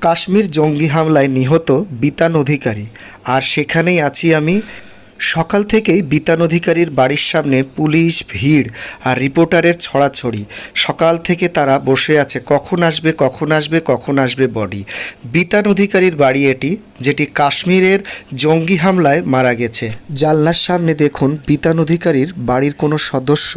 কাশ্মীর জঙ্গি হামলায় নিহত বিতান অধিকারী। আর সেখানেই আছি আমি। সকাল থেকেই বিতান অধিকারীর বাড়ির সামনে পুলিশ ভিড় আর রিপোর্টারের ছড়াছড়ি। সকাল থেকে তারা বসে আছে, কখন আসবে কখন আসবে কখন আসবে বডি বিতান অধিকারীর বাড়ি এটি যেটি কাশ্মীরের জঙ্গি হামলায় মারা গেছে। জানলার সামনে দেখুন বিতান অধিকারীর বাড়ির কোনো সদস্য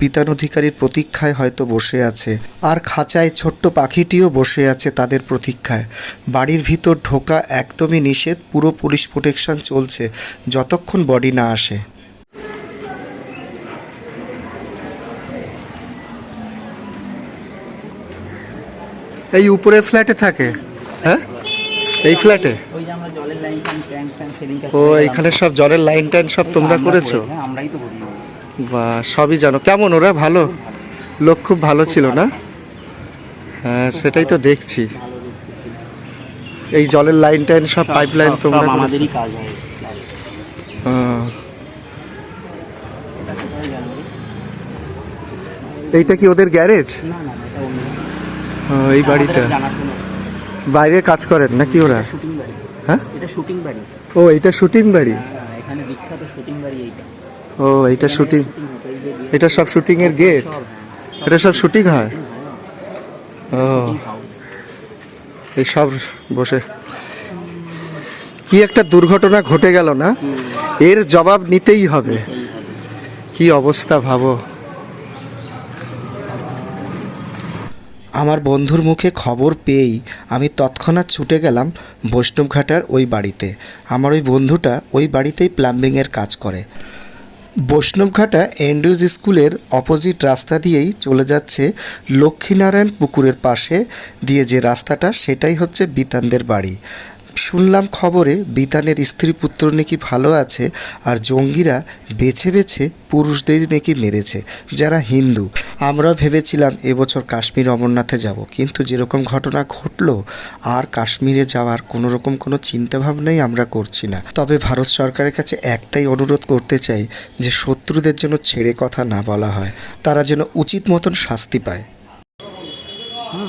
বিতান অধিকারীর প্রতীক্ষায় হয়তো বসে আছে। আর খাঁচায় ছোট্ট পাখিটিও বসে আছে তাদের প্রতীক্ষায়। বাড়ির ভিতর ঢোকা একদমই নিষেধ, পুরো পুলিশ প্রোটেকশন চলছে, যতক্ষণ বডি না আসে। এই উপরে ফ্ল্যাটে থাকে? হ্যাঁ? এই ফ্ল্যাটে যে আমরা জলের লাইন ফ্যান ট্যাঙ্ক ফ্যান সেদিনকে ও এইখানে সব জলের লাইন টাইন সব তোমরা করেছ? হ্যাঁ আমরাই তো করি। বা সবই জানো। কেমন ওরা ভালো? লোক খুব ভালো ছিল না? হ্যাঁ সেটাই তো দেখছি। এই জলের লাইন টাইন সব পাইপ লাইন তোমরা আমাদেরই কাজ হয়। এইটা কি ওদের গ্যারেজ এই বাড়িটা। বাইরে কাজ করেন নাকি ওরা? হ্যাঁ? এটা শুটিং বাড়ি। ও এটা শুটিং বাড়ি? হ্যাঁ এখানে বিখ্যাত শুটিং বাড়ি এইটা। ও এইটা শুটিং শুটিং হতো এই যে গেট এটা সব শুটিং এর গেট হ্যাঁ এটা সব শুটিং হয়? ও। এই সব বসে। কি একটা দুর্ঘটনা ঘটে গেল না? এর জবাব নিতেই হবে। কি অবস্থা ভাবো। আমার বন্ধুর মুখে খবর পেয়েই আমি তৎক্ষণাৎ ছুটে গেলাম বৈষ্ণবঘাটার ওই বাড়িতে। আমার ওই বন্ধুটা ওই বাড়িতেই প্লাম্বিংয়ের কাজ করে। বৈষ্ণবঘাটা এন্ডিউজ স্কুলের অপোজিট রাস্তা দিয়েই চলে যাচ্ছে লক্ষ্মীনারায়ণ পুকুরের পাশে দিয়ে যে রাস্তাটা, সেটাই হচ্ছে বিতানদের বাড়ি। শুনলাম খবরে বিতানের স্ত্রী পুত্র নাকি ভালো আছে আর জঙ্গিরা বেছে বেছে পুরুষদের নাকি মেরেছে, যারা হিন্দু। আমরা ভেবেছিলাম এবছর কাশ্মীর অমরনাথে যাব, কিন্তু যেরকম ঘটনা ঘটলো, আর কাশ্মীরে যাওয়ার কোনো রকম কোনো চিন্তাভাবনাই আমরা করছি না। তবে ভারত সরকারের কাছে একটাই অনুরোধ করতে চাই যে শত্রুদের জন্য ছেড়ে কথা না বলা হয়, তারা যেন উচিত মতন শাস্তি পায়। হুম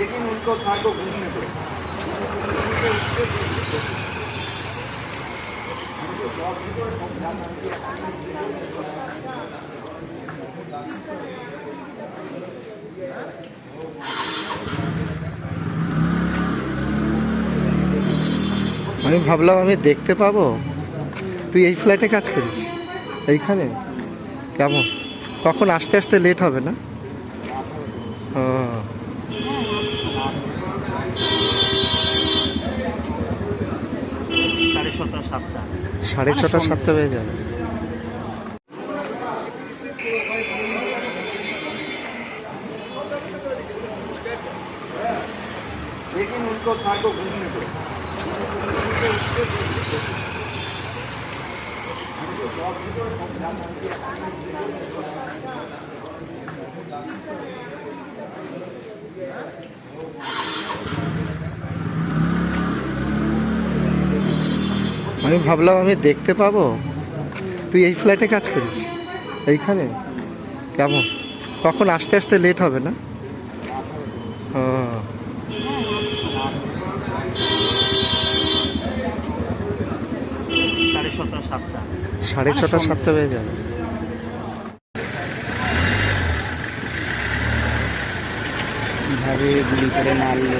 लेकिन उनको कार को घूमने दो আমি ভাবলাম আমি দেখতে পাবো তুই এই ফ্ল্যাটে কাজ করিস এইখানে কেমন কখন আসতে আসতে লেট হবে না ও ছটা সাতটা সাড়ে ছটা সাতটা বেজে যাবে लेकिन उनको कार को घूमने दो আমি ভাবলাম, আমি দেখতে পাবো? তুই এই ফ্ল্যাটে কাজ করিস? এইখানে? কেমন? কখন আসতে আসতে লেট হবে না? সাড়ে ছটা, সাতটা। বেজে যাবে। কীভাবে গুলি করে মারলো